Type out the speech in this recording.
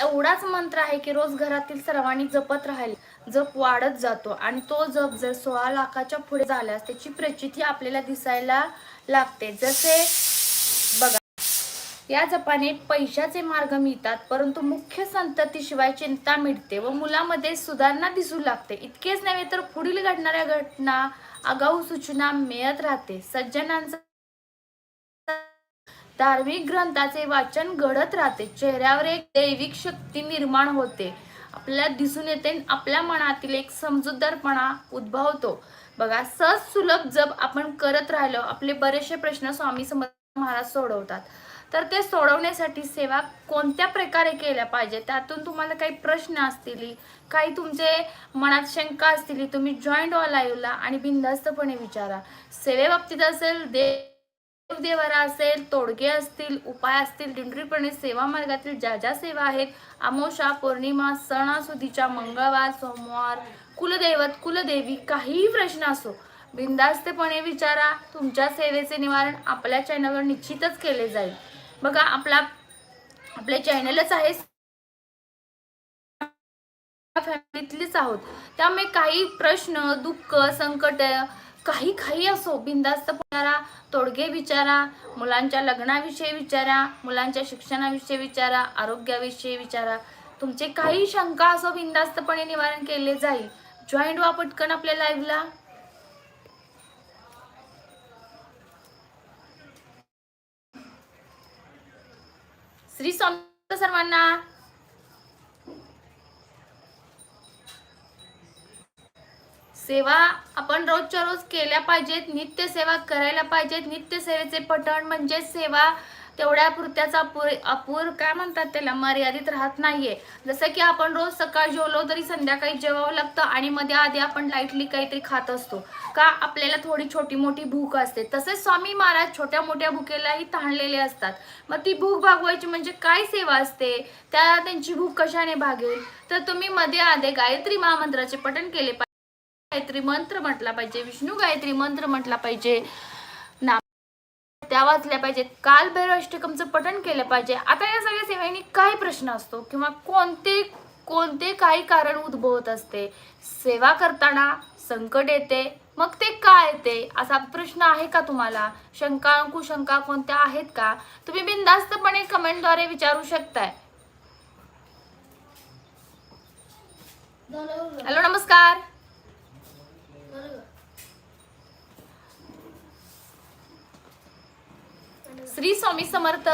एवढाच मंत्र आहे की रोज घरातील सर्वांनी जपत राहील जप वाढत जातो आणि तो जप जर सोळा लाखाच्या पुढे झाल्यास त्याची प्रचिती आपल्याला दिसायला लागते. जसे बघा या जपाने पैशाचे मार्ग मिळतात परंतु मुख्य संततीशिवाय चिंता मिळते व मुलामध्ये सुधारणा दिसू लागते. इतकेच नव्हे तर पुढील घडणाऱ्या घटना आगाऊ सूचना मिळत राहते. सज्जनांचा धार्मिक ग्रंथाचे वाचन घडत राहते. चेहऱ्यावर एक दैविक शक्ती निर्माण होते. आपल्याला दिसून येते आपल्या मनातील एक समजूतदारपणा उद्भवतो. बघा सहज सुलभ जप आपण करत राहिलो आपले बरेचसे प्रश्न स्वामी समर्थ महाराज सोडवतात. तर ते सोडवण्यासाठी सेवा कोणत्या प्रकारे केल्या पाहिजे? त्यातून तुम्हाला काही प्रश्न असतील काही तुमचे मनात शंका असतील तुम्ही जॉईंट व्हा लाईव्हला आणि बिनधास्तपणे विचारा. सेवेबाबतीत असेल दे देवदेवारा असेल तोडगे असतील उपाय असतील दिंडरीपणे सेवा मार्गातील ज्या ज्या सेवा आहेत अमोशा पौर्णिमा सणासुदीच्या मंगळवार सोमवार कुलदैवत कुलदेवी काहीही प्रश्न असो बिंदास्तपणे विचारा. तुमच्या सेवेचे निवारण आपल्या चॅनलवर निश्चितच केले जाईल. बघा आपला आपले चॅनलच आहे. फॅमिलीतलीच आहोत. त्यामुळे काही प्रश्न दुःख संकट काही काही असो बिंदास्त विचारा तोडगे विचारा मुलांच्या लग्नाविषयी विचारा मुलांच्या शिक्षणाविषयी विचारा आरोग्याविषयी विचारा. तुमचे काही शंका असो बिंदास्तपणे निवारण केले जाईल. जॉईंट व्हा पटकन आपल्या लाईव्हला श्री स्वामी सर्वांना सेवा आपण रोजच्या रोज केल्या पाहिजेत नित्य सेवा करायला पाहिजेत. नित्य सेवेचे पठण म्हणजे सेवा तेवढ्या पुरत्याच अपुर अपूर काय म्हणतात त्याला मर्यादित राहत नाहीये. जसं की आपण रोज सकाळी जेवलो तरी संध्याकाळी जेवावं लागतं आणि मध्ये आधी आपण लाईटली काहीतरी खात असतो. का? आपल्याला थोडी छोटी मोठी भूक असते. तसेच स्वामी महाराज छोट्या मोठ्या भुकेलाही ताणलेले असतात. मग ती भूक भागवायची म्हणजे काय सेवा असते? त्या त्यांची भूक कशाने भागेल? तर तुम्ही मध्ये आधे गायत्री महामंत्राचे पठण केले पाहिजे गायत्री मंत्र म्हटला पाहिजे विष्णू गायत्री मंत्र म्हटला पाहिजे ना त्या वाचल्या पाहिजेत. काल भैरव अष्टकमचं पठण केलं पाहिजे. आता या सगळ्या सेवेनी काय प्रश्न असतो किंवा कोणते कोणते काही कारण उद्भवत असते. सेवा करताना संकट येते मग ते काय येते? असा प्रश्न आहे का तुम्हाला? शंका कुशंका कोणत्या आहेत का? तुम्ही बिनधास्तपणे कमेंटद्वारे विचारू शकताय. हॅलो नमस्कार. श्री स्वामी समर्थ